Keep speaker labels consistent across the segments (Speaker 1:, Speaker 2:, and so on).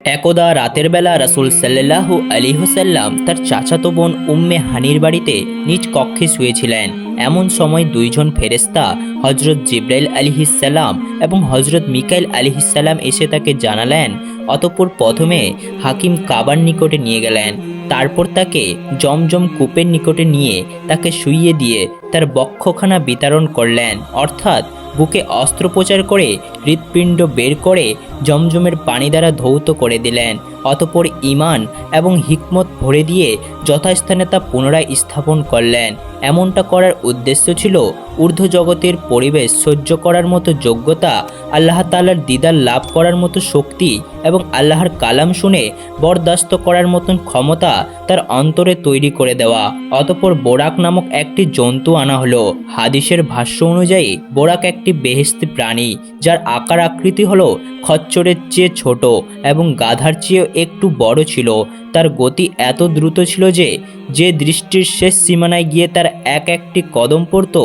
Speaker 1: একদা রাতের বেলা রাসুল সাল্লাহু আলী হুসাল্লাম তার চাচাতো বোন উম্মে হানির বাড়িতে নিজ কক্ষে শুয়েছিলেন। এমন সময় দুইজন ফেরেস্তা হজরত জিব্রাইল আলিহিসাল্লাম এবং হজরত মিকাইল আলিহিসাল্লাম এসে তাকে জানালেন, অতঃপর প্রথমে হাকিম কাবার নিকটে নিয়ে গেলেন। তারপর তাকে জমজম কূপের নিকটে নিয়ে তাকে শুইয়ে দিয়ে তার বক্ষখানা বিতরণ করলেন। অর্থাৎ বুকে অস্ত্রোপচার করে হৃৎপিণ্ড বের করে জমজমের পানি দ্বারা ধৌত করে দিলেন। অতপর ইমান এবং হিকমত ভরে দিয়ে যথাস্থানে তা পুনরায় স্থাপন করলেন। এমনটা করার উদ্দেশ্য ছিল ঊর্ধ্ব জগতের পরিবেশ সহ্য করার মতো যোগ্যতা, আল্লাহ তালার দিদার লাভ করার মতো শক্তি এবং আল্লাহর কালাম শুনে বরদাস্ত করার মতন ক্ষমতা তার অন্তরে তৈরি করে দেওয়া। অতপর বোরাক নামক একটি জন্তু আনা হলো। হাদিসের ভাষ্য অনুযায়ী, বোরাক একটি বেহেস্তি প্রাণী, যার আকার আকৃতি হলো খচ্চরের চেয়ে ছোট এবং গাধার চেয়েও একটু বড় ছিল। তার গতি এত দ্রুত ছিল যে যে দৃষ্টির শেষ সীমানায় গিয়ে তার এক একটি কদম পড়ত,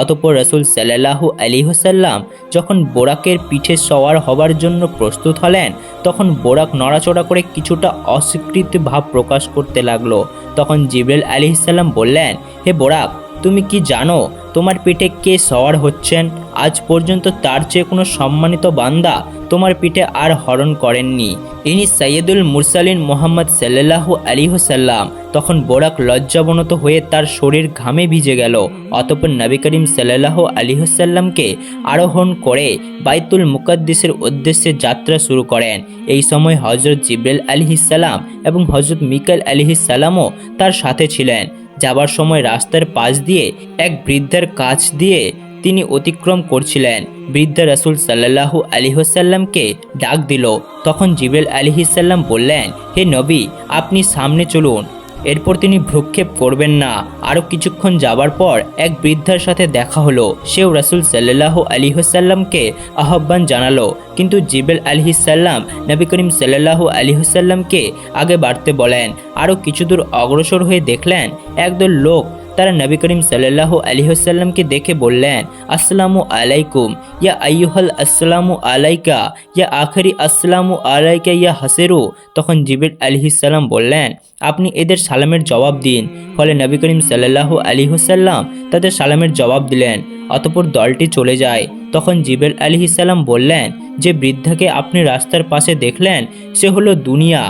Speaker 1: অতপর রসুল সাল্লাহু আলী হুসাল্লাম যখন বোরাকের পিঠে সওয়ার হবার জন্য প্রস্তুত হলেন, তখন বোরাক নড়াচড়া করে কিছুটা অস্বীকৃতি ভাব প্রকাশ করতে লাগল। তখন জিবরেল আলী সাল্লাম বললেন, হে বোরাক তুমি কি জানো তোমার পিঠে কে সওয়ার হচ্ছেন? আজ পর্যন্ত তার চেয়ে কোনো সম্মানিত বান্দা তোমার পিঠে আর হরণ করেননি। ইনি সৈয়দুল মুরসালিন মোহাম্মদ সাল্লাহু আলী হুসাল্লাম তখন বোরাক লজ্জাবনত হয়ে তার শরীর ঘামে ভিজে গেল। অতপর নবী করিম সাল্লাহ আলী হুসাল্লামকে আরোহণ করে বাইতুল মুকদ্দিসের উদ্দেশ্যে যাত্রা শুরু করেন। এই সময় হজরত জিব্রেল আলিহিসাল্লাম এবং হজরত মিকাল আলিহিসাল্লামও তার সাথে ছিলেন। যাবার সময় রাস্তার পাশ দিয়ে এক বৃদ্ধার কাছ দিয়ে তিনি অতিক্রম করছিলেন। বৃদ্ধা রাসুল সাল্লাহু আলিহসাল্লামকে ডাক দিল। তখন জিবেল আলিহিসাল্লাম বললেন, হে নবী, আপনি সামনে চলুন। এরপর তিনি ভ্রুক্ষেপ করবেন না। আরও কিছুক্ষণ যাবার পর এক বৃদ্ধার সাথে দেখা হলো। সেও রাসুল সাল্লাহ আলিহসাল্লামকে আহ্বান জানালো। কিন্তু জিবেল আলহিসাল্লাম নবী করিম সাল্লাহ আলিহসাল্লামকে আগে বাড়তে বলেন। আরও কিছু দূর অগ্রসর হয়ে দেখলেন, একদল লোক তারা নবী করিম সাল্লাহ আলিহসাল্লামকে দেখে বললেন, আসসালামু আলাইকুম। ইয়া আইয়ুহাল আসসালামু আলাইকা। ইয়া আখরি আসসালামু আলাইকা ইয়া হাসেরু। তখন জিবির আলিহিসাল্লাম বললেন, আপনি এদের সালামের জবাব দিন। ফলে নবী করিম সাল্লাহ আলিহসাল্লাম তাদের সালামের জবাব দিলেন। অতপর দলটি চলে যায়। তখন জিবেল আলিহিসাল্লাম বললেন, যে বৃদ্ধাকে আপনি রাস্তার পাশে দেখলেন, সে হলো দুনিয়া।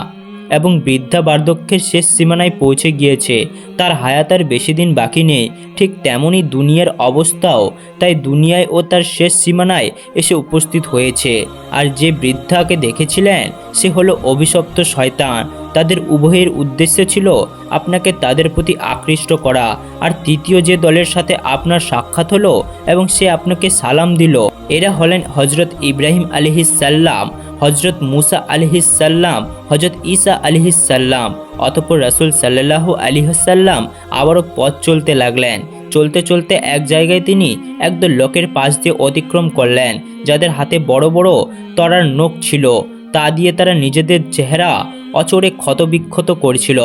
Speaker 1: এবং বৃদ্ধা বার্ধক্যের শেষ সীমানায় পৌঁছে গিয়েছে। তার হায়াতার বেশি দিন বাকি নেই। ঠিক তেমনই দুনিয়ার অবস্থাও তাই দুনিয়ায় ও তার শেষ সীমানায় এসে উপস্থিত হয়েছে। আর যে বৃদ্ধাকে দেখেছিলেন, সে হলো অভিশপ্ত শয়তান। তাদের উভয়ের উদ্দেশ্য ছিল আপনাকে তাদের প্রতি আকৃষ্ট করা। আর তৃতীয় যে দলের সাথে আপনার সাক্ষাৎ হলো এবং সে আপনাকে সালাম দিল, এরা হলেন হজরত ইব্রাহিম আলহিসাল্লাম হজরত মুসা আলহিসাল্লাম হজরত ঈসা আলহিসাল্লাম অতপর রাসুল সাল্লাহ আলিহাসাল্লাম আবারও পথ চলতে লাগলেন। চলতে চলতে এক জায়গায় তিনি একদল লোকের পাশ দিয়ে অতিক্রম করলেন, যাদের হাতে বড় বড় তরার নোখ ছিল। তা দিয়ে তারা নিজেদের চেহারা অচরে ক্ষতবিক্ষত করছিল।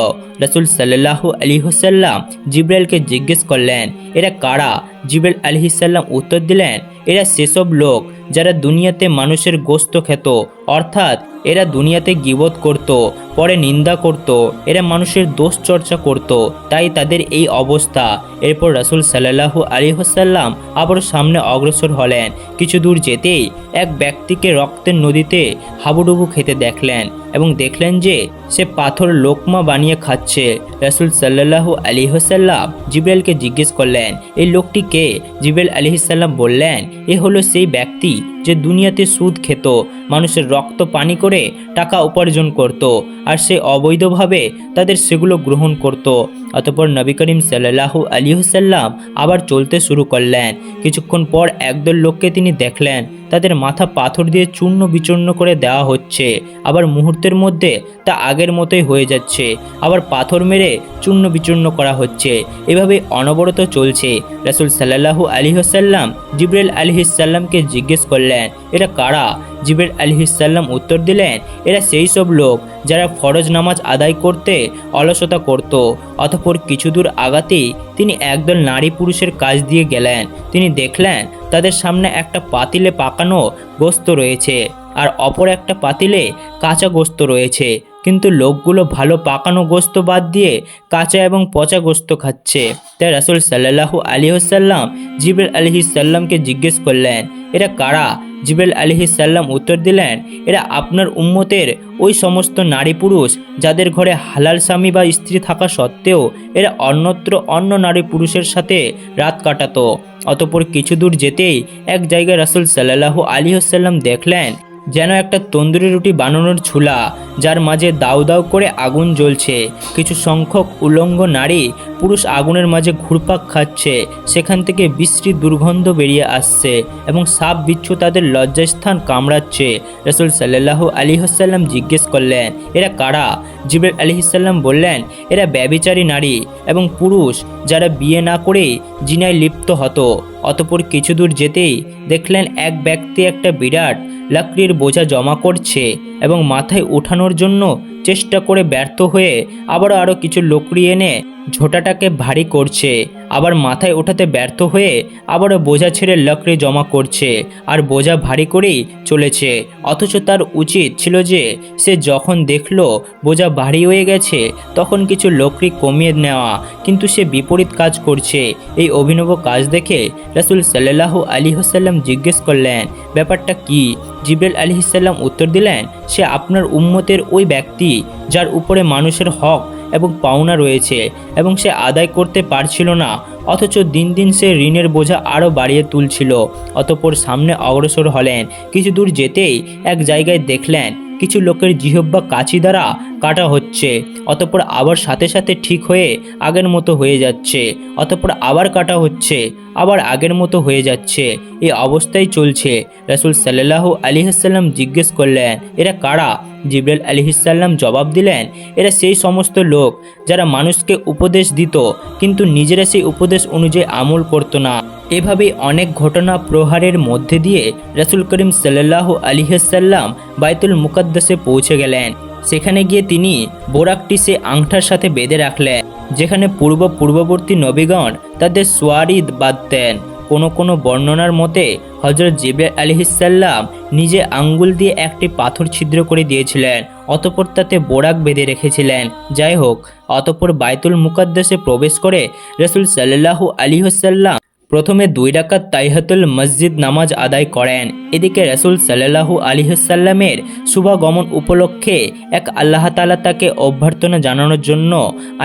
Speaker 1: রসুল সাল্লাহ আলী হুসাল্লাম জিব্রাইলকে জিজ্ঞেস করলেন, এরা কারা? জিব্রাইল আলহিসাল্লাম উত্তর দিলেন, এরা সেসব লোক যারা দুনিয়াতে মানুষের গোস্ত খেত, অর্থাৎ এরা দুনিয়াতে গিবত করত, পরে নিন্দা করত, এরা মানুষের দোষ চর্চা করত, তাই তাদের এই অবস্থা। এরপর রাসুল সাল্লাহু আলী হোসাল্লাম আবার সামনে অগ্রসর হলেন। কিছু দূর যেতেই এক ব্যক্তিকে রক্তের নদীতে হাবুডুবু খেতে দেখলেন। এবং দেখলেন যে সে পাথর লোকমা বানিয়ে খাচ্ছে। রাসুল সাল্লাহ আলী হোসাল্লাম জিবরাইলকে জিজ্ঞেস করলেন, এই লোকটি কে? জিবরাইল আলী বললেন, এ হলো সেই ব্যক্তি যে দুনিয়াতে সুদ খেত, মানুষের রক্ত পানি করে টাকা উপার্জন করত, আর সে অবৈধভাবে তাদের সেগুলো গ্রহণ করত। অতপর নবী করিম সাল্লাহু আলী হুসাল্লাম আবার চলতে শুরু করলেন। কিছুক্ষণ পর একদল লোককে তিনি দেখলেন। তাদের মাথা পাথর দিয়ে চূর্ণ বিচূর্ণ করে দেওয়া হচ্ছে। আবার মুহূর্তের মধ্যে তা আগের মতোই হয়ে যাচ্ছে। আবার পাথর মেরে চূর্ণ বিচূর্ণ করা হচ্ছে। এভাবে অনবরত চলছে। রাসুল সাল্লাহু আলী হাসাল্লাম জিব্রাইল আলহিসাল্লামকে জিজ্ঞেস করলেন, এরা কারা? জিবের আলহিসাল্লাম উত্তর দিলেন, এরা সেই সব লোক যারা ফরজ নামাজ আদায় করতে অলসতা করত, অতপর কিছু দূর আগাতেই তিনি একদল নারী পুরুষের কাজ দিয়ে গেলেন। তিনি দেখলেন, তাদের সামনে একটা পাতিলে পাকানো গোস্ত রয়েছে, আর অপর একটা পাতিলে কাঁচা গোস্ত রয়েছে। কিন্তু লোকগুলো ভালো পাকানো গোস্ত বাদ দিয়ে কাঁচা এবং পচা গোস্ত খাচ্ছে। তাই রাসুল সাল্লাহু আলী সাল্লাম জিবরুল আলহি সাল্লামকে জিজ্ঞেস করলেন, এরা কারা? জিবেল আলহি সাল্লাম উত্তর দিলেন, এরা আপনার উম্মতের ওই সমস্ত নারী পুরুষ যাদের ঘরে হালাল স্বামী বা স্ত্রী থাকা সত্ত্বেও এরা অন্যত্র অন্য নারী পুরুষের সাথে রাত কাটাতো। অতপর কিছু দূর যেতেই এক জায়গায় রাসুল সাল্লাহু আলী সাল্লাম দেখলেন যেন একটা তন্দুরি রুটি বানানোর ছুলা যার মাঝে দাউ দাউ করে আগুন জ্বলছে। কিছু সংখ্যক উলঙ্গ নারী, পুরুষ আগুনের মাঝে ঘুরপাক খাচ্ছে। সেখান থেকে বিশ্রী দুর্গন্ধ বেরিয়ে আসছে এবং সাপ বিচ্ছু তাদের লজ্জাস্থান কামড়াচ্ছে। রসুল সাল্লাহ আলী হাসাল্লাম জিজ্ঞেস করলেন, এরা কারা? জিবের আলী হাসাল্লাম বললেন, এরা ব্যবিচারী নারী এবং পুরুষ যারা বিয়ে না করে জিনায় লিপ্ত হতো। অতপর কিছু দূর যেতেই দেখলেন এক ব্যক্তি একটা বিরাট লাকড়ির বোঝা জমা করছে এবং মাথায় ওঠানোর জন্য চেষ্টা করে ব্যর্থ হয়ে আবারও আরও কিছু লকড়ি এনে ঝোঁটাটাকে ভারী করছে। আবার মাথায় ওঠাতে ব্যর্থ হয়ে আবারও বোঝা ছেড়ে লকড়ি জমা করছে আর বোঝা ভারী করেই চলেছে। অথচ তার উচিত ছিল যে সে যখন দেখল বোঝা ভারী হয়ে গেছে, তখন কিছু লকড়ি কমিয়ে নেওয়া। কিন্তু সে বিপরীত কাজ করছে। এই অভিনব কাজ দেখে রাসুল সাল্লাহ আলী হাসাল্লাম জিজ্ঞেস করলেন, ব্যাপারটা কি? জিব্রাইল আলি ইসাল্লাম উত্তর দিলেন, সে আপনার উম্মতের ওই ব্যক্তি যার উপরে মানুষের হক এবং পাওনা রয়েছে এবং সে আদায় করতে পারছিল না। অথচ দিন দিন সে ঋণের বোঝা আরও বাড়িয়ে তুলছিল। অতপর সামনে অগ্রসর হলেন। কিছু দূর যেতেই এক জায়গায় দেখলেন কিছু লোকের জিহব্বা কাছি দ্বারা কাটা হচ্ছে। অতপর আবার সাথে সাথে ঠিক হয়ে আগের মতো হয়ে যাচ্ছে। অতপর আবার কাটা হচ্ছে, আবার আগের মতো হয়ে যাচ্ছে। এই অবস্থায় চলছে। রাসুল সাল্লাহ আলিহাসাল্লাম জিজ্ঞেস করলেন, এরা কারা? জিব্রাইল আলিহিসাল্লাম জবাব দিলেন, এরা সেই সমস্ত লোক যারা মানুষকে উপদেশ দিত, কিন্তু নিজেরা সেই উপদেশ অনুযায়ী আমল করত না। এভাবে অনেক ঘটনা প্রহারের মধ্যে দিয়ে রাসুল করিম সাল্লাহ আলিহাসাল্লাম বাইতুল মুকাদ্দাসে পৌঁছে গেলেন। সেখানে গিয়ে তিনি বোরাকটি সে আংঠার সাথে বেঁধে রাখলেন, যেখানে পূর্ব পূর্ববর্তী নবীগণ তাদের সোয়ারিদ বাঁধতেন। কোনো কোনো বর্ণনার মতে হজরত জিবের আলহিসাল্লাম নিজে আঙ্গুল দিয়ে একটি পাথর ছিদ্র করে দিয়েছিলেন, অতপর তাতে বোরাক বেঁধে রেখেছিলেন। যাই হোক, অতপর বাইতুল মুকাদ্দাসে প্রবেশ করে রসুল সাল্লাহু আলিহসাল্লাম প্রথমে দুই রাকাত তাইহাতুল মসজিদ নামাজ আদায় করেন। এদিকে রসুল সাল্লাহু আলিহসাল্লামের শুভাগমন উপলক্ষে এক আল্লাহ তালা তাকে অভ্যর্থনা জানানোর জন্য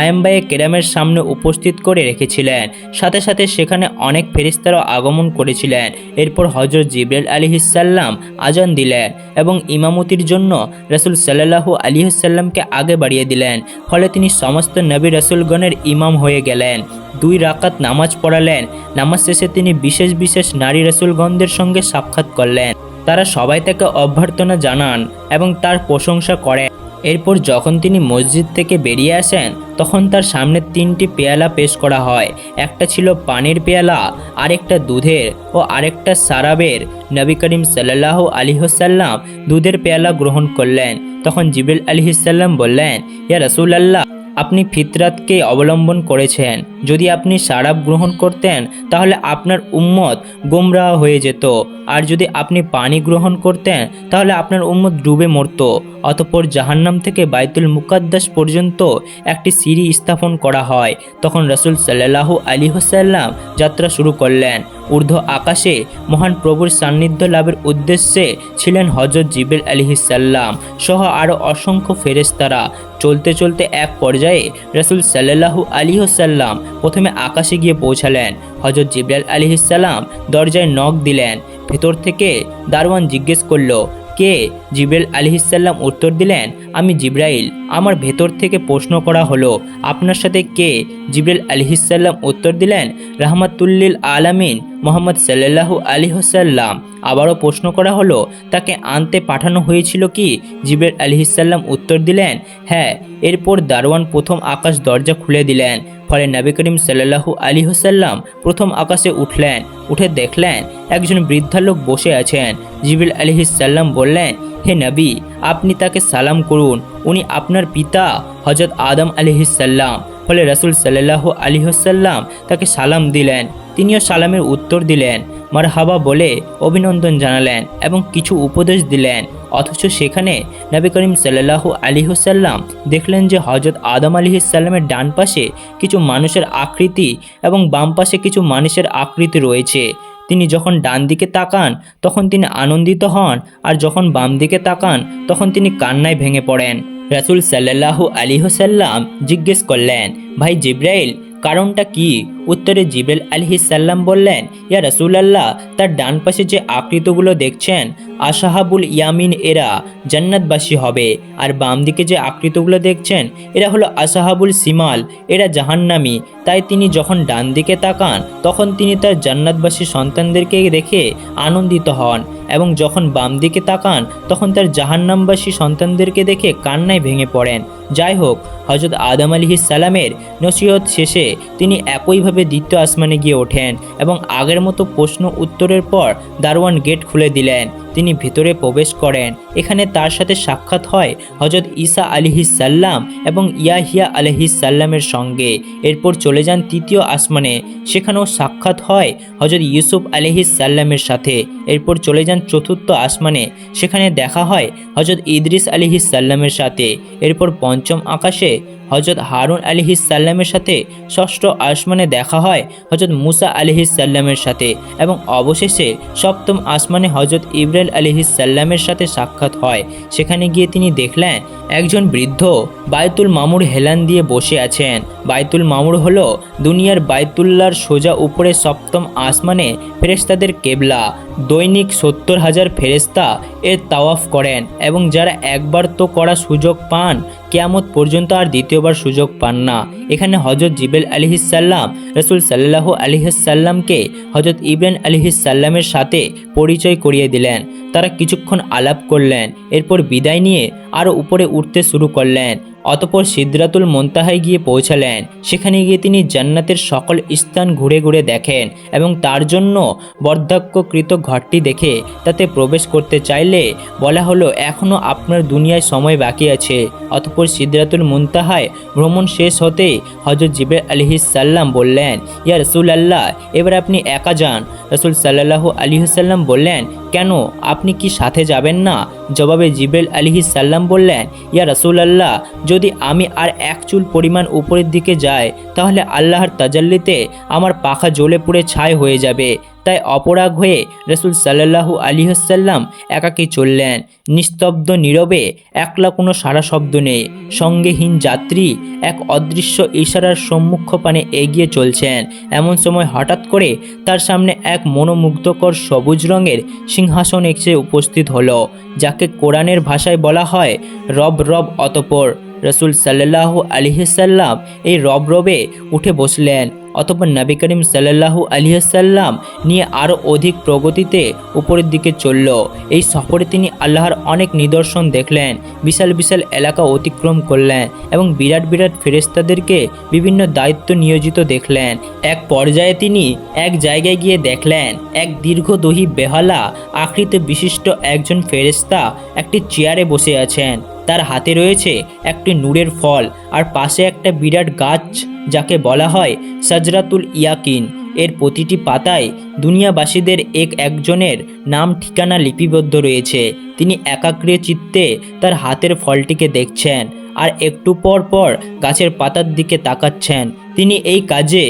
Speaker 1: আয়াম্বায়ে কেরামের সামনে উপস্থিত করে রেখেছিলেন। সাথে সাথে সেখানে অনেক ফেরিস্তারও আগমন করেছিলেন। এরপর হজরত জিব্রাইল আলিহিসাল্লাম আজান দিলেন এবং ইমামতির জন্য রসুল সাল্লাহু আলিহসাল্লামকে আগে বাড়িয়ে দিলেন। ফলে তিনি সমস্ত নবী রসুলগণের ইমাম হয়ে গেলেন। দুই রাকাত নামাজ পড়ালেন। নামাজ শেষে তিনি বিশেষ বিশেষ নারী রসুলগণদের সঙ্গে সাক্ষাৎ করলেন। তারা সবাই তাকে অভ্যর্থনা জানান এবং তার প্রশংসা করেন। এরপর যখন তিনি মসজিদ থেকে বেরিয়ে আসেন, তখন তার সামনে তিনটি পেয়ালা পেশ করা হয়। একটা ছিল পানির পেয়ালা, আরেকটা দুধের ও আরেকটা সারাবের। নবী করিম সাল্লাহ আলিহসাল্লাম দুধের পেয়ালা গ্রহণ করলেন। তখন জিবরুল আলিহিসাল্লাম বললেন, ইয়া রসুলাল্লাহ আপনি ফিতরাতকে অবলম্বন করেছেন। যদি আপনি সারাপ গ্রহণ করতেন, তাহলে আপনার উম্মত গোমরাহ হয়ে যেত। আর যদি আপনি পানি গ্রহণ করতেন, তাহলে আপনার উম্মত ডুবে মরত। অতপর জাহান্নাম থেকে বাইতুল মুকাদ্দাস পর্যন্ত একটি সিঁড়ি স্থাপন করা হয়। তখন রসুল সাল্লাহু আলী হোসাল্লাম যাত্রা শুরু করলেন। ঊর্ধ্ব আকাশে মহান প্রভুর সান্নিধ্য লাভের উদ্দেশ্যে ছিলেন হজরত জিবেল আলিহিসাল্লাম সহ আরও অসংখ্য ফেরেস্তারা চলতে চলতে এক পর্যায়ে রসুল সাল্লাহু আলী হোসাল্লাম প্রথমে আকাশে গিয়ে পৌঁছালেন। হজরত জিব্রাইল আলিহিসাল্লাম দরজায় নখ দিলেন। ভেতর থেকে দারোয়ান জিজ্ঞেস করল, কে? জিব্রাইল আলিহিসাল্লাম উত্তর দিলেন, আমি জিব্রাইল। আমার ভেতর থেকে প্রশ্ন করা হলো, আপনার সাথে কে? জিব্রাইল আলিহিসাল্লাম উত্তর দিলেন, রাহমাতুল্লিল আলামিন মোহাম্মদ সাল্লাল্লাহু আলী হোসাল্লাম আবারও প্রশ্ন করা হলো, তাকে আনতে পাঠানো হয়েছিল কি? জিব্রাইল আলিহিসাল্লাম উত্তর দিলেন হ্যাঁ। এরপর দারোয়ান প্রথম আকাশ দরজা খুলে দিলেন। ফলে নবী করিম সাল্লাহু আলী হোসাল্লাম প্রথম আকাশে উঠলেন, উঠে দেখলেন একজন বৃদ্ধা লোক বসে আছেন। জিবিল আলিহিসাল্লাম বললেন হে নবী, আপনি তাকে সালাম করুন। উনি আপনার পিতা হজরত আদম আলিহিসাল্লাম ফলে রসুল সাল্লাহ আলী হোসাল্লাম তাকে সালাম দিলেন। তিনিও সালামের উত্তর দিলেন, মারহাবা বলে অভিনন্দন জানালেন এবং কিছু উপদেশ দিলেন। অথচ সেখানে নবী করিম সাল্লাল্লাহু আলী হুসাল্লাম দেখলেন যে হজরত আদম আলী সাল্লামের ডান পাশে কিছু মানুষের আকৃতি এবং বাম পাশে কিছু মানুষের আকৃতি রয়েছে। তিনি যখন ডান দিকে তাকান, তখন তিনি আনন্দিত হন, আর যখন বাম দিকে তাকান, তখন তিনি কান্নায় ভেঙে পড়েন। রাসুল সাল্লাল্লাহু আলী হুসাল্লাম জিজ্ঞেস করলেন, ভাই জিব্রাইল, কারণটা কি? উত্তরে জিব্রাইল আলহিসাল্লাম বললেন, ইয়া রাসূলুল্লাহ, তার ডান পাশে যে আকৃতগুলো দেখছেন, আশাহাবুল ইয়ামিন এরা জান্নাতবাসী হবে। আর বাম দিকে যে আকৃতগুলো দেখছেন, এরা হলো আশাহাবুল সিমাল, এরা জাহান্নামী। তাই তিনি যখন ডান দিকে তাকান, তখন তিনি তার জান্নাতবাসী সন্তানদেরকে দেখে আনন্দিত হন এবং যখন বাম দিকে তাকান, তখন তার জাহান্নামবাসী সন্তানদেরকে দেখে কান্নায় ভেঙে পড়েন। যাই হোক হজরত আদম আলী সালামের নসিহত শেষে তিনি একইভাবে দ্বিতীয় আসমানে গিয়ে ওঠেন এবং আগের মতো প্রশ্ন উত্তরের পর দারোয়ান গেট খুলে দিলেন। তিনি ভিতরে প্রবেশ করেন। এখানে তার সাথে সাক্ষাৎ হয় হজরত ঈসা আলিহি সাল্লাম এবং ইয়াহিয়া আলহি সাল্লামের সঙ্গে। এরপর চলে যান তৃতীয় আসমানে। সেখানেও সাক্ষাৎ হয় হজরত ইউসুফ আলহি সাল্লামের সাথে। এরপর চলে যান চতুর্থ আসমানে। সেখানে দেখা হয় হজরত ইদ্রিস আলিহি সাল্লামের সাথে। এরপর পঞ্চম আকাশে হজরত হারুন আলিহি সাল্লামের সাথে। ষষ্ঠ আসমানে দেখা হয় হজরত মুসা আলিহি সাল্লামের সাথে এবং অবশেষে সপ্তম আসমানে হজরত ইব্রাহিম আলিহি সাল্লামের সাথে সাক্ষাৎ হয়। সেখানে গিয়ে তিনি দেখলেন, একজন বৃদ্ধ বায়তুল মামুর হেলান দিয়ে বসে আছেন। বায়তুল মামুর হল দুনিয়ার বায়তুল্লার সোজা উপরে সপ্তম আসমানে ফেরেস্তাদের কেবলা। দৈনিক সত্তর হাজার ফেরেস্তা এর তাওয়াফ করেন এবং যারা একবার তো করা সুযোগ পান কেয়ামত পর্যন্ত আর দ্বিতীয়বার সুযোগ পান না। এখানে হজরত জিবেল আলিহিসাল্লাম রসুল সাল্লাহ আলিহাসাল্লামকে হজরত ইব্রাহিম আলিহিসাল্লামের সাথে পরিচয় করিয়ে দিলেন। তারা কিছুক্ষণ আলাপ করলেন, এরপর বিদায় নিয়ে আরও উপরে উঠতে শুরু করলেন। অতপর সিদ্রাতুল মন্তাহায় গিয়ে পৌঁছালেন। সেখানে গিয়ে তিনি জান্নাতের সকল স্থান ঘুরে ঘুরে দেখেন এবং তার জন্য বর্ধাক্যকৃত ঘরটি দেখে তাতে প্রবেশ করতে চাইলে বলা হলো এখনও আপনার দুনিয়ায় সময় বাকি আছে। অতপর সিদ্রাতুল মুনতাহায় ভ্রমণ শেষ হতে হজরত জিবের আলহিসাল্লাম বললেন, ইয়া রসুল আল্লাহ এবার আপনি একা যান। রসুল সাল্লাহ আলিহাল্লাম বললেন, কেন? আপনি কি সাথে যাবেন না? জবাবে জিবেল আলিহি সাল্লাম বললেন, ইয়া রসুল আল্লাহ যদি আমি আর এক চুল পরিমাণ উপরের দিকে যাই, তাহলে আল্লাহর তাজাল্লিতে আমার পাখা জ্বলে পুড়ে ছাই হয়ে যাবে। তাই অপরাগ হয়ে রসুল সাল্লাহু আলিহাসাল্লাম একাকী চললেন। নিস্তব্ধ নীরবে একলা কোনো সারা শব্দ নেই। সঙ্গেহীন যাত্রী এক অদৃশ্য ইশারার সম্মুখপানে এগিয়ে চলছেন। এমন সময় হঠাৎ করে তার সামনে এক মনোমুগ্ধকর সবুজ রঙের সিংহাসন এসে উপস্থিত হলো, যাকে কোরআনের ভাষায় বলা হয় রব রব অতপর। রসুল সাল্লাহ আলিহাসাল্লাম এই রব রবে উঠে বসলেন। অতপর নবী করিম সাল্লাহু আলিয়াসাল্লাম নিয়ে আরও অধিক প্রগতিতে উপরের দিকে চলল। এই সফরে তিনি আল্লাহর অনেক নিদর্শন দেখলেন, বিশাল বিশাল এলাকা অতিক্রম করলেন এবং বিরাট বিরাট ফেরেস্তাদেরকে বিভিন্ন দায়িত্ব নিয়োজিত দেখলেন। এক পর্যায়ে তিনি এক জায়গায় গিয়ে দেখলেন, এক দীর্ঘদহী বেহালা আকৃতি বিশিষ্ট একজন ফেরেস্তা একটি চেয়ারে বসে আছেন। তার হাতে রয়েছে একটি নূরের ফল আর পাশে একটা বিরাট গাছ যাকে বলা হয় সাজরাতুল ইয়াকিন। এর প্রতিটি পাতায় দুনিয়াবাসীদের এক একজনের নাম ঠিকানা লিপিবদ্ধ রয়েছে। তিনি একাগ্রে চিত্তে তার হাতের ফলটিকে দেখছেন। আর একটু পর পর গাছের পাতার দিকে তাকাচ্ছেন। তিনি এই কাজে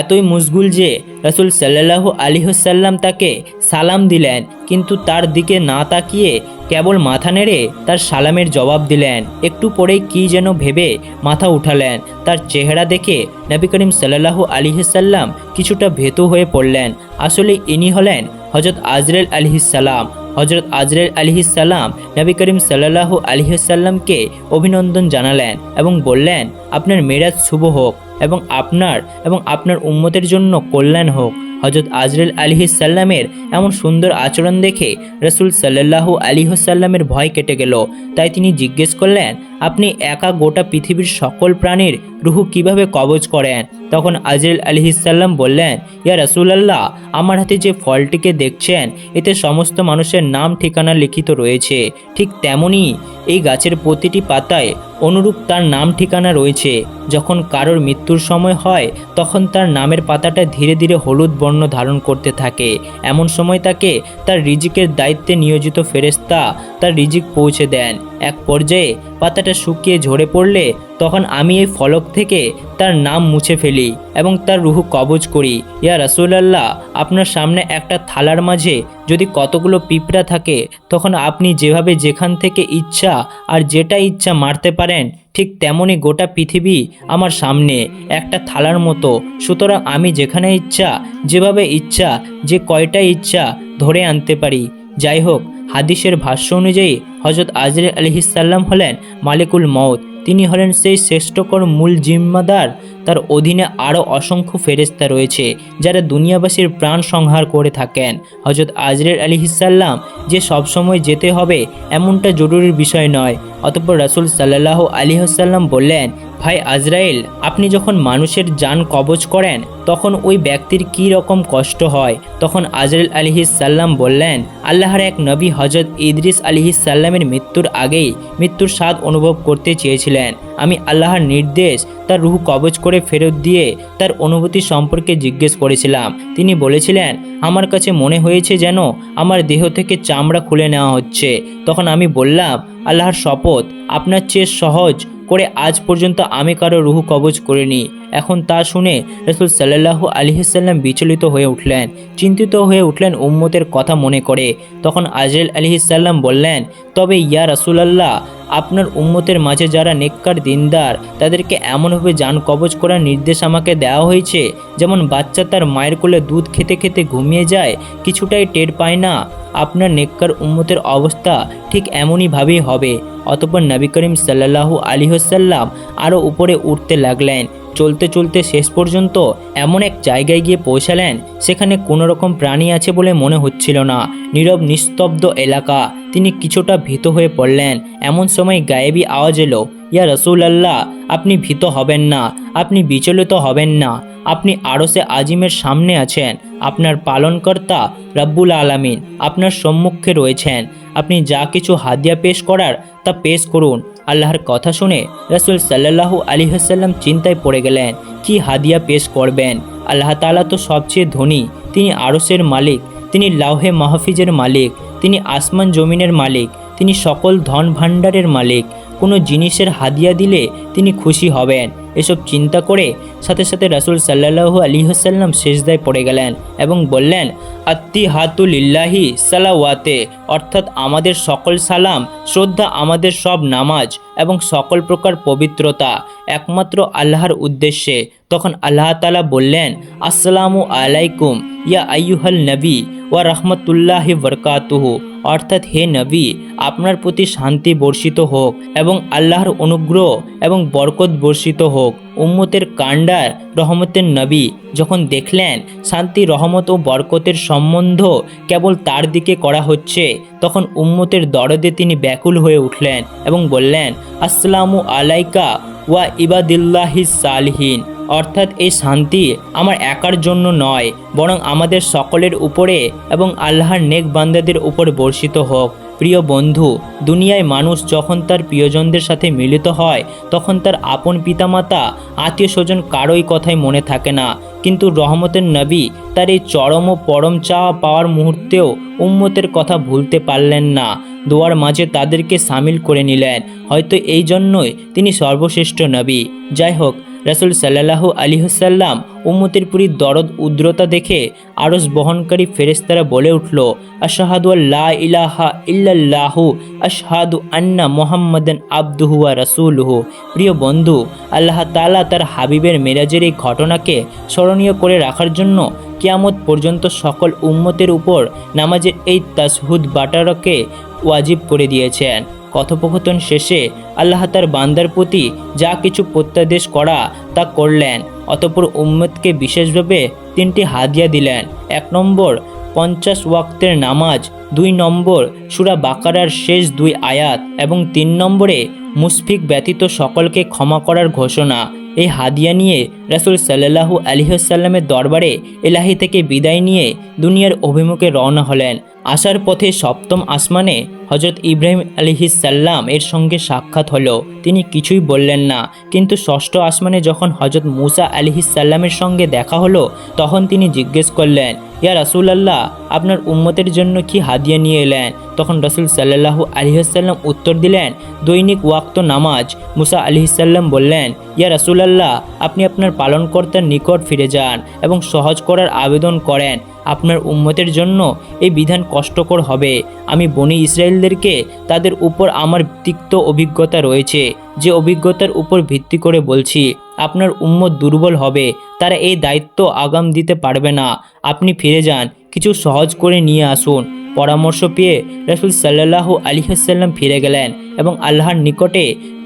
Speaker 1: এতই মুশগুল যে রসুল সাল্লাহ আলিহসাল্লাম তাকে সালাম দিলেন, কিন্তু তার দিকে না তাকিয়ে কেবল মাথা নেড়ে তার সালামের জবাব দিলেন। একটু পরেই কি যেন ভেবে মাথা উঠালেন। তার চেহারা দেখে নবী করিম সাল্লাহ আলিহসাল্লাম কিছুটা ভেতু হয়ে পড়লেন। আসলে ইনি হলেন হজরত আজরেল আলিহিসাল্লাম হজরত আজরেল আলিহিসাল্লাম নবী করিম সাল্লাহ আলিহাসাল্লামকে অভিনন্দন জানালেন এবং বললেন, আপনার মেরাজ শুভ হোক এবং আপনার এবং আপনার উম্মতের জন্য কল্যাণ হোক। হজরত আজরেল আলিহিসাল্লামের এমন সুন্দর আচরণ দেখে রসুল সাল্লাহু আলিহসাল্লামের ভয় কেটে গেল। তাই তিনি জিজ্ঞেস করলেন আপনি একা গোটা পৃথিবীর সকল প্রাণীর রুহু কীভাবে কবজ করেন? তখন আজরাইল আলহিসাল্লাম বললেন, ইয়া রাসূলুল্লাহ, আমার হাতে যে ফলটিকে দেখছেন, এতে সমস্ত মানুষের নাম, ঠিকানা লিখিত রয়েছে। ঠিক তেমনই এই গাছের প্রতিটি পাতায় অনুরূপ তার নাম, ঠিকানা রয়েছে। যখন কারোর মৃত্যুর সময় হয়, তখন তার নামের পাতাটা ধীরে ধীরে হলুদ বর্ণ ধারণ করতে থাকে। এমন সময় তাকে তার রিজিকের দায়িত্বে নিয়োজিত ফেরেস্তা তার রিজিক পৌঁছে দেন। এক পর্যায়ে পাতাটা শুকিয়ে ঝরে পড়লে তখন আমি এই ফলক থেকে তার নাম মুছে ফেলি এবং তার রুহু কবজ করি। ইয়া রাসূলুল্লাহ, আপনার সামনে একটা থালার মাঝে যদি কতগুলো পিঁপড়া থাকে, তখন আপনি যেভাবে যেখান থেকে ইচ্ছা আর যেটা ইচ্ছা মারতে পারেন, ঠিক তেমনি গোটা পৃথিবী আমার সামনে, একটা থালার মতো। সুতরাং আমি যেখানে ইচ্ছা, যেভাবে ইচ্ছা, যে কয়টা ইচ্ছা ধরে আনতে পারি। যাই হোক, হাদিসের ভাষ্য অনুযায়ী হজরত আজরে আলহিসাল্লাম হলেন মালিকুল মৌত তিনি হলেন সেই শ্রেষ্ঠকর মূল জিম্মাদার তার অধীনে আরও অসংখ্য ফেরেস্তা রয়েছে যারা দুনিয়াবাসীর প্রাণ সংহার করে থাকেন। হজরত আজরের আলী আলিহিসাল্লাম যে সবসময় যেতে হবে এমনটা জরুরির বিষয় নয়। অতঃপর রাসুল সাল্লাহ আলিহাসাল্লাম বললেন, ভাই আজরাইল, আপনি যখন মানুষের যান কবজ করেন, তখন ওই ব্যক্তির কী রকম কষ্ট হয়? তখন আজরাইল আলিহিস সাল্লাম বললেন, আল্লাহর এক নবী হজরত ইদ্রিস আলিহিস সাল্লামের মৃত্যুর আগেই মৃত্যুর স্বাদ অনুভব করতে চেয়েছিলেন। আমি আল্লাহর নির্দেশ, তার রুহ কবজ করে ফেরত দিয়ে তার অনুভূতি সম্পর্কে জিজ্ঞেস করেছিলাম। তিনি বলেছিলেন, আমার কাছে মনে হয়েছে যেন আমার দেহ থেকে চামড়া খুলে নেওয়া হচ্ছে। তখন আমি বললাম, আল্লাহর শপথ, আপনার চেয়ে সহজ করে আজ পর্যন্ত আমি কারও রুহু কবজ করিনি। এখন তা শুনে রসুল সাল্লাহু আলিহাল্লাম বিচলিত হয়ে উঠলেন। চিন্তিত হয়ে উঠলেন উম্মতের কথা মনে করে। তখন আজরাইল আলিহিসাল্লাম বললেন, তবে ইয়া রাসুলাল্লাহ, আপনার উম্মতের মাঝে যারা নেককার দিনদার, তাদেরকে এমনভাবে যান কবজ করার নির্দেশ আমাকে দেওয়া হয়েছে, যেমন বাচ্চা তার মায়ের কোলে দুধ খেতে খেতে ঘুমিয়ে যায়, কিছুটাই টের পায় না। আপনার নেককার উম্মতের অবস্থা ঠিক এমনইভাবেই হবে। অতপর নবী করিম সাল্লাহু আলিহসাল্লাম আরও উপরে উঠতে লাগলেন। চলতে চলতে শেষ পর্যন্ত এমন এক জায়গায় গিয়ে পৌঁছালেন, সেখানে কোনো রকম প্রাণী আছে বলে মনে হচ্ছিল না। নীরব, নিস্তব্ধ এলাকা। তিনি কিছুটা ভীত হয়ে পড়লেন। এমন সময় গায়েবী আওয়াজ এলো ইয়া রসুল আল্লাহ আপনি ভীত হবেন না, আপনি বিচলিত হবেন না, আপনি আরসে আজিমের সামনে আছেন, আপনার পালনকর্তা রব্বুল আলামিন আপনার সম্মুখে রয়েছেন, আপনি যা কিছু হাদিয়া পেশ করার তা পেশ করুন। আল্লাহর কথা শুনে রসুল সাল্লাহু আলিহাসাল্লাম চিন্তায় পড়ে গেলেন, কি হাদিয়া পেশ করবেন? আল্লাহ তালা তো সবচেয়ে ধনী, তিনি আরসের মালিক, তিনি লাউহে মাহফিজের মালিক, তিনি আসমান জমিনের মালিক, তিনি সকল ধন ভাণ্ডারের মালিক কোনো জিনিসের হাদিয়া দিলে তিনি খুশি হবেন। এসব চিন্তা করে সাথে সাথে রাসুল সাল্লাহু আলিহাসাল্লাম শেষদায় পড়ে গেলেন এবং বললেন আত্মি হাতুলিল্লাহি সালাওয়াতে অর্থাৎ আমাদের সকল সালাম, শ্রদ্ধা আমাদের সব নামাজ এবং সকল প্রকার পবিত্রতা, একমাত্র আল্লাহর উদ্দেশ্যে। তখন আল্লাহ তালা বললেন, আসসালামু আলাইকুম, ইয়া আইয়ুহাল নবী, ওয়া রহমতুল্লাহি বরকাতুহু অর্থাৎ হে নবী, আপনার প্রতি শান্তি বর্ষিত হোক এবং আল্লাহর অনুগ্রহ এবং বরকত বর্ষিত হোক। উম্মতের কাণ্ডার রহমতের নবী যখন দেখলেন শান্তি, রহমত ও বরকতের সম্বন্ধ কেবল তার দিকে করা হচ্ছে, তখন উম্মতের দরদে তিনি ব্যাকুল হয়ে উঠলেন এবং বললেন, আসসালামু আলাইকা ওয়া ইবাদিল্লাহি সালহীন। অর্থাৎ এই শান্তি আমার একার জন্য নয়, বরং আমাদের সকলের উপরে এবং আল্লাহর নেক বান্দাদের উপর বর্ষিত হোক। প্রিয় বন্ধু, দুনিয়ায় মানুষ যখন তার প্রিয়জনদের সাথে মিলিত হয়, তখন তার আপন পিতামাতা আত্মীয় স্বজন কারোই কথাই মনে থাকে না। কিন্তু রহমতের নবী তার এই চরম ও পরম চাওয়া পাওয়ার মুহূর্তেও উম্মতের কথা ভুলতে পারলেন না। দোয়ার মাঝে তাদেরকে সামিল করে নিলেন। হয়তো এই জন্যই তিনি সর্বশ্রেষ্ঠ নবী। যাই হোক রাসুল সাল্লাহু আলিহসাল্লাম উম্মতের পুরী দরদ, উদ্রতা দেখে আরস বহনকারী ফেরেস্তারা বলে উঠল, আশাহাদু আল্লাহ ইলাহা ইল্লাল্লাহু, আশহাদু আন্না মোহাম্মদন আব্দুহুয়া রাসুলহু। প্রিয় বন্ধু, আল্লাহ তালা তার হাবিবের মেরাজের এই ঘটনাকে স্মরণীয় করে রাখার জন্য কিয়ামত পর্যন্ত সকল উম্মতের উপর নামাজের এই তাসহুদ বাটারকে ওয়াজিব করে দিয়েছেন। কথোপকথন শেষে আল্লাহ তার বান্দার প্রতি যা কিছু প্রত্যাদেশ করা তা করলেন। অতপর উম্মদকে বিশেষভাবে তিনটি হাদিয়া দিলেন। এক নম্বর, পঞ্চাশ ওয়াক্তের নামাজ। দুই নম্বর, সুরা বাকারার শেষ দুই আয়াত। এবং তিন নম্বরে মুসফিক ব্যতীত সকলকে ক্ষমা করার ঘোষণা। এই হাদিয়া নিয়ে রাসুল সাল্লাহু আলিহাসাল্লামের দরবারে এলাহি থেকে বিদায় নিয়ে দুনিয়ার অভিমুখে রওনা হলেন। আসার পথে সপ্তম আসমানে হজরত ইব্রাহিম আলিহিসাল্লাম এর সঙ্গে সাক্ষাৎ হলো। তিনি কিছুই বললেন না, কিন্তু ষষ্ঠ আসমানে যখন হজরত মুসা আলিহিসাল্লামের সঙ্গে দেখা হলো, তখন তিনি জিজ্ঞেস করলেন ইয়া রাসুলাল্লাহ, আপনার উম্মতের জন্য কি হাদিয়া নিয়ে এলেন? তখন রসুল সাল্লাহু আলহিহাল্লাম উত্তর দিলেন, দৈনিক ওয়াক্ত নামাজ। মুসা আলিহিসাল্লাম বললেন, ইয়া রাসুলাল্লাহ, আপনি আপনার পালনকর্তার নিকট ফিরে যান এবং সহজ করার আবেদন করেন। আপনার উম্মতের জন্য এই বিধান কষ্টকর হবে। আমি বনি ইসরায়েলদেরকে তাদের উপর আমার তিক্ত অভিজ্ঞতা রয়েছে, যে অভিজ্ঞতার উপর ভিত্তি করে বলছি, আপনার উম্মত দুর্বল হবে, তারা এই দায়িত্ব আগাম দিতে পারবে না। আপনি ফিরে যান, কিছু সহজ করে নিয়ে আসুন। পরামর্শ পেয়ে রসুল সাল্লাহু আলিহাসাল্লাম ফিরে গেলেন এবং আল্লাহর নিকটে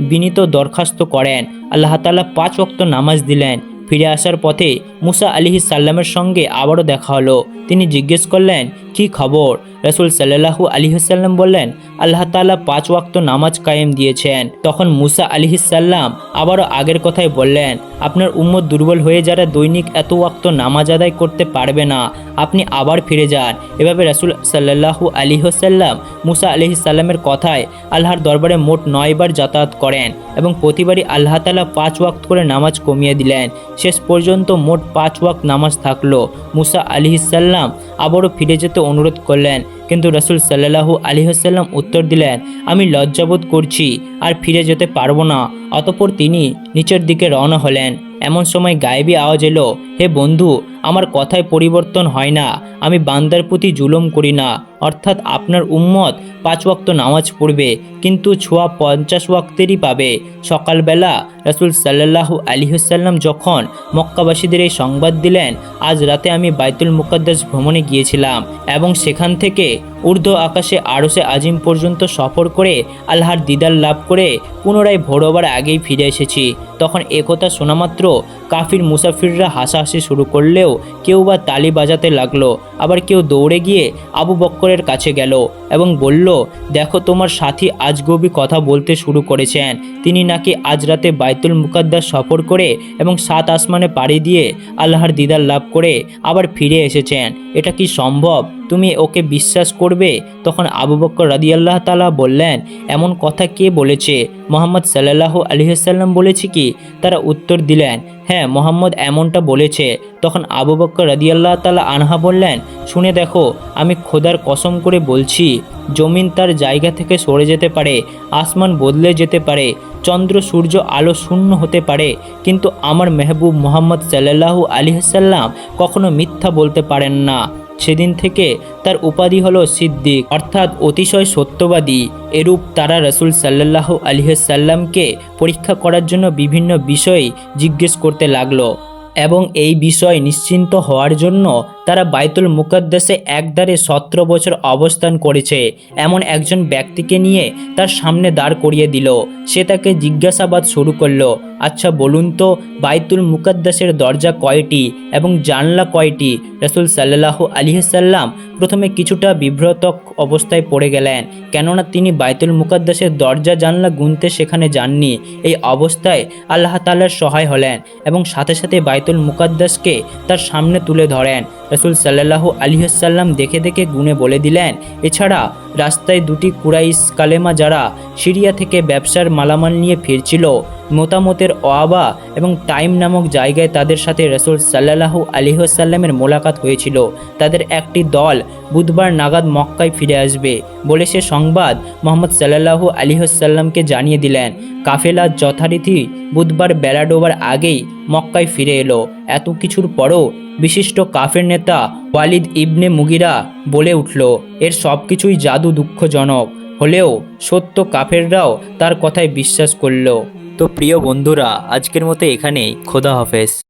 Speaker 1: বিনীত দরখাস্ত করেন। আল্লাহ তালা পাঁচ ওয়াক্ত নামাজ দিলেন। ফিরে আসার পথে মুসা আলিহি সাল্লামের সঙ্গে আবারও দেখা হলো। তিনি জিজ্ঞেস করলেন কি খবর? রসুল সাল্লাহু আলিহাসাল্লাম বললেন, আল্লাহ তালা পাঁচ ওয়াক্ত নামাজ কায়েম দিয়েছেন। তখন মুসা আলিহিসাল্লাম আবারও আগের কথায় বললেন, আপনার উম্মত দুর্বল হয়ে যারা দৈনিক এত ওয়াক্ত নামাজ আদায় করতে পারবে না, আপনি আবার ফিরে যান। এভাবে রসুল সাল্লাহু আলিহাসাল্লাম মুসা আলিহিসাল্লামের কথায় আল্লাহর দরবারে মোট নয়বার যাতায়াত করেন এবং প্রতিবারই আল্লাহ তালা পাঁচ ওয়াক্ত করে নামাজ কমিয়ে দিলেন। শেষ পর্যন্ত মোট পাঁচ ওয়াক্ত নামাজ থাকল। মুসা আলিহিসাল্লাম আবারও ফিরে যেতে অনুরোধ করলেন। কিন্তু রসুল সাল্লাহু আলিহাসাল্লাম উত্তর দিলেন, আমি লজ্জাবোধ করছি, আর ফিরে যেতে পারব না। অতপর তিনি নিচের দিকে রওনা হলেন। এমন সময় গায়েবী আওয়াজ এলো, হে বন্ধু, আমার কথায় পরিবর্তন হয় না, আমি বান্দার প্রতি জুলুম করি না। অর্থাৎ আপনার উম্মত পাঁচ ওয়াক্ত নামাজ পড়বে, কিন্তু ছোঁয়া পঞ্চাশ ওয়াক্তেরই পাবে। সকালবেলা রাসুল সাল্লাহু আলিহাসাল্লাম যখন মক্কাবাসীদের এই সংবাদ দিলেন, আজ রাতে আমি বাইতুল মুকদ্দাস ভ্রমণে গিয়েছিলাম এবং সেখান থেকে ঊর্ধ্ব আকাশে আরসে আজিম পর্যন্ত সফর করে আল্লাহর দিদার লাভ করে পুনরায় ভোরবার আগেই ফিরে এসেছি। তখন একথা শোনামাত্র কাফির মুসাফিররা হাসাহাসি শুরু করলেও কেউ বা তালি বাজাতে লাগল। আবার কেউ দৌড়ে গিয়ে আবু বক্করের কাছে গেল এবং বলল, দেখো, তোমার সাথী আজগবি কথা বলতে শুরু করেছেন। তিনি নাকি আজ রাতে বাইতুল মুকাদ্দাস সফর করে এবং সাত আসমানে পাড়ি দিয়ে আল্লাহর দিদার লাভ করে আবার ফিরে এসেছেন। এটা কি সম্ভব? তুমি ওকে বিশ্বাস করবে? তখন আবু বক্কর রাদিয়াল্লাহ তালা বললেন, এমন কথা কে বলেছে? মোহাম্মদ সাল্লাহ আলহিহাল্লাম বলেছে কি? তারা উত্তর দিলেন হ্যাঁ মোহাম্মদ এমনটা বলেছে। তখন আবু বক্কর রাদিয়াল্লাহ তালা আনহা বললেন, শুনে দেখো, আমি খোদার কসম করে বলছি, জমিন তার জায়গা থেকে সরে যেতে পারে, আসমান বদলে যেতে পারে, চন্দ্র, সূর্য, আলো শূন্য হতে পারে, কিন্তু আমার মেহবুব মোহাম্মদ সাল্লাহু আলিহাসাল্লাম কখনো মিথ্যা বলতে পারেন না। সেদিন থেকে তার উপাধি হলো সিদ্দিক, অর্থাৎ অতিশয় সত্যবাদী। এরূপ তারা রসুল সাল্লাহ আলিহাসাল্লামকে পরীক্ষা করার জন্য বিভিন্ন বিষয় জিজ্ঞেস করতে লাগল এবং এই বিষয় নিশ্চিন্ত হওয়ার জন্য তারা বাইতুল মুকদ্দাসে একদারে সতেরো বছর অবস্থান করেছে। এমন একজন ব্যক্তিকে নিয়ে তার সামনে দাঁড় করিয়ে দিল। সে তাকে জিজ্ঞাসাবাদ শুরু করল আচ্ছা বলুন তো, বাইতুল মুকদ্দাসের দরজা কয়টি এবং জানলা কয়টি? রসুল সাল্লাহ আলিহাসাল্লাম প্রথমে কিছুটা বিভ্রত অবস্থায় পড়ে গেলেন, কেননা তিনি বাইতুল মুকদ্দাসের দরজা জানলা গুনতে সেখানে যাননি। এই অবস্থায় আল্লাহ তাল্লার সহায় হলেন এবং সাথে সাথে বাইতুল মুকদ্দাসকে তার সামনে তুলে ধরেন। রসুল সাল্লাহ আলিহাসাল্লাম দেখে দেখে গুনে বলে দিলেন, এছাড়া রাস্তায় দুটি কুরাইশ কালেমা যারা সিরিয়া থেকে ব্যবসার মালামাল নিয়ে ফিরছিল মোতামতের ওয়াবা এবং টাইম নামক জায়গায় তাদের সাথে রসুল সাল্লাহু আলিহাসাল্লামের মোলাকাত হয়েছিল। তাদের একটি দল বুধবার নাগাদ মক্কায় ফিরে আসবে বলে সে সংবাদ মোহাম্মদ সাল্লাহু আলিহাসাল্লামকে জানিয়ে দিলেন। কাফেলা যথারীতি বুধবার বেলা ডোবার আগেই মক্কায় ফিরে এলো। এত কিছুর পরও বিশিষ্ট কাফের নেতা ওয়ালিদ ইবনে মুগিরা বলে উঠল, এর সব কিছুই জাদু দুঃখজনক। হলেও সত্য কাফেররাও তার কথায় বিশ্বাস করল। তো প্রিয় বন্ধুরা আজকের মতো এখানেই। খোদা হাফেজ।